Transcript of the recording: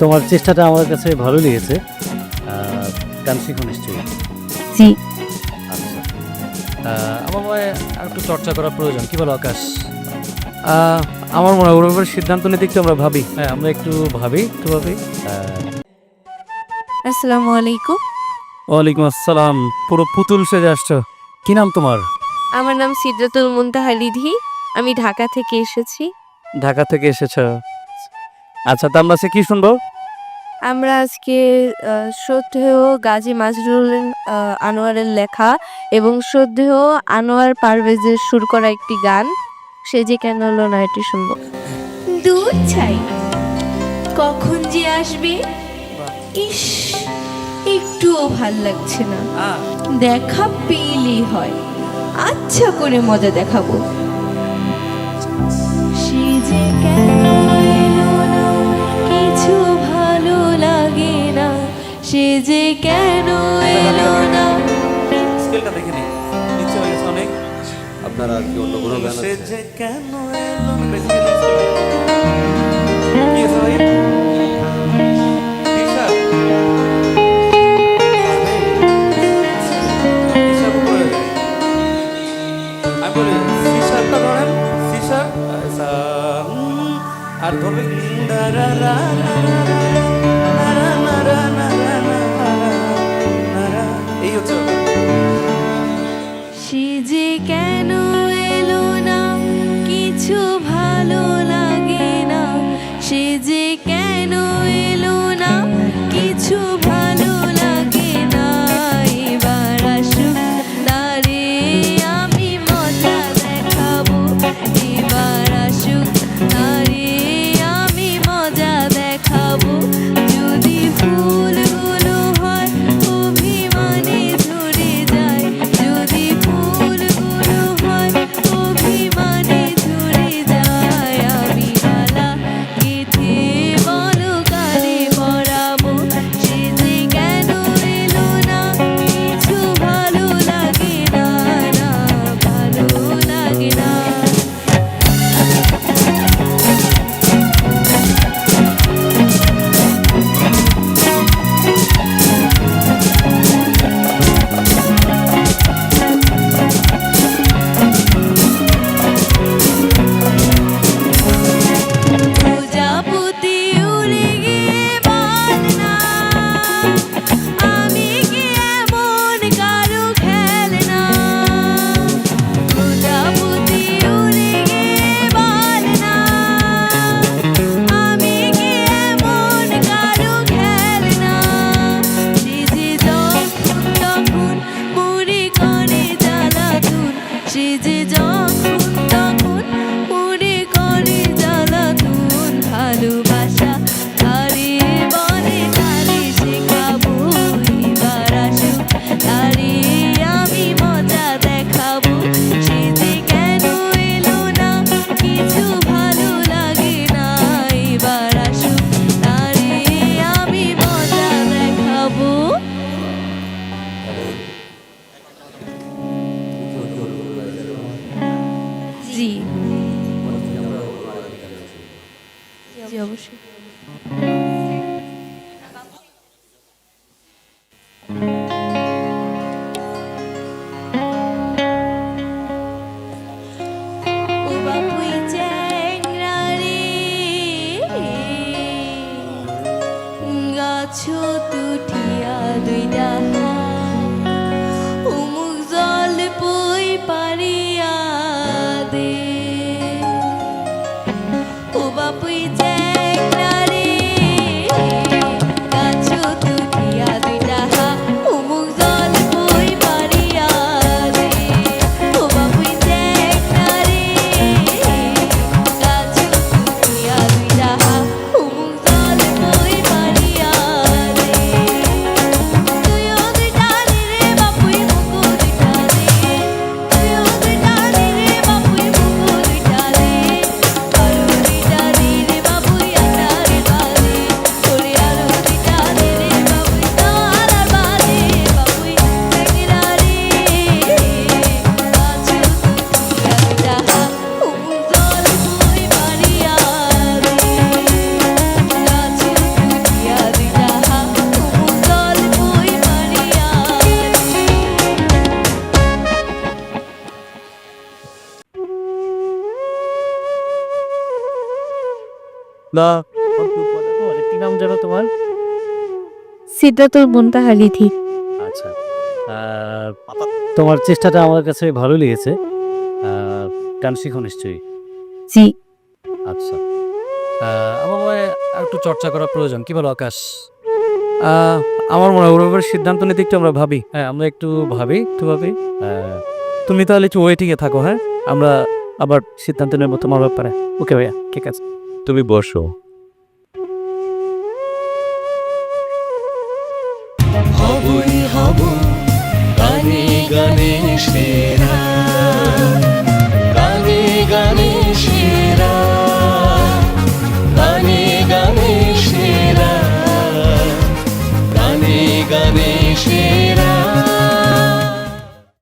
তোমার চেষ্টাটা আমার কাছে ভালো লেগেছে। গান শিখো নিশ্চয়ই। জি। আচ্ছা। আমার মনে হয় আর একটু চর্চা করা প্রয়োজন। কি বলো আকাশ? আহ, আমার মনে হয় ওর ব্যাপারে সিদ্ধান্ত নিতে একটু আমরা ভাবি। হ্যাঁ আমরা একটু ভাবি একটু ভাবি। আসসালামু আলাইকুম। ওয়ালাইকুম আসসালাম। পুরো পুতুল সেজে আসছো। কি নাম তোমার? আমার নাম সিদ্রাতুল মুনতাহা রিধি আমি ঢাকা থেকে এসেছি। ঢাকা থেকে এসেছ। আচ্ছা তা আমরা আজকে কি শুনব? আমরা আজকে শ্রদ্ধেয় গাজী মাজরুল আনোয়ারের লেখা এবং শ্রদ্ধেয় আনোয়ার পারভেজের সুর করা একটি গান। সে যে কেন হলো না এটি শুনব। দূর চাই কখন যে আসবে? ইস একটুও ভালো লাগছে না। দেখা পেলেই হয়। আচ্ছা করে মজা দেখাবো। সে যে কেন সে যে কেন এলো না? স্কেলটা দেখে নি নিচে হয়ে গেছে অনেক। আপনার আর কি অন্য কোনো গান আছে? যে কেন এলো। কি আছে ভাই? সে যে কেন মজা গাছ তুঠিয়া দুইটা না। কি নাম যেন তোমার? সিদ্ধাতুল আচ্ছা। তোমার চেষ্টাটা আমার কাছে ভালো লেগেছে। গান শিখো নিশ্চয়ই। জি। আচ্ছা। আমার মনে হয় একটু চর্চা করা প্রয়োজন। কি বলো আকাশ? আমার মনে হয় ওর ব্যাপারে সিদ্ধান্ত নিতে একটু আমরা ভাবি। হ্যাঁ আমরা একটু ভাবি একটু ভাবি। তুমি তাহলে একটু ওয়েটিংয়ে থাকো হ্যাঁ? আমরা আবার সিদ্ধান্ত নেব তোমার ব্যাপারে। ওকে ভাইয়া ঠিক আছে। তুমি বসো। হবই হব গানে গানে সেরা। গানে গানে সেরা।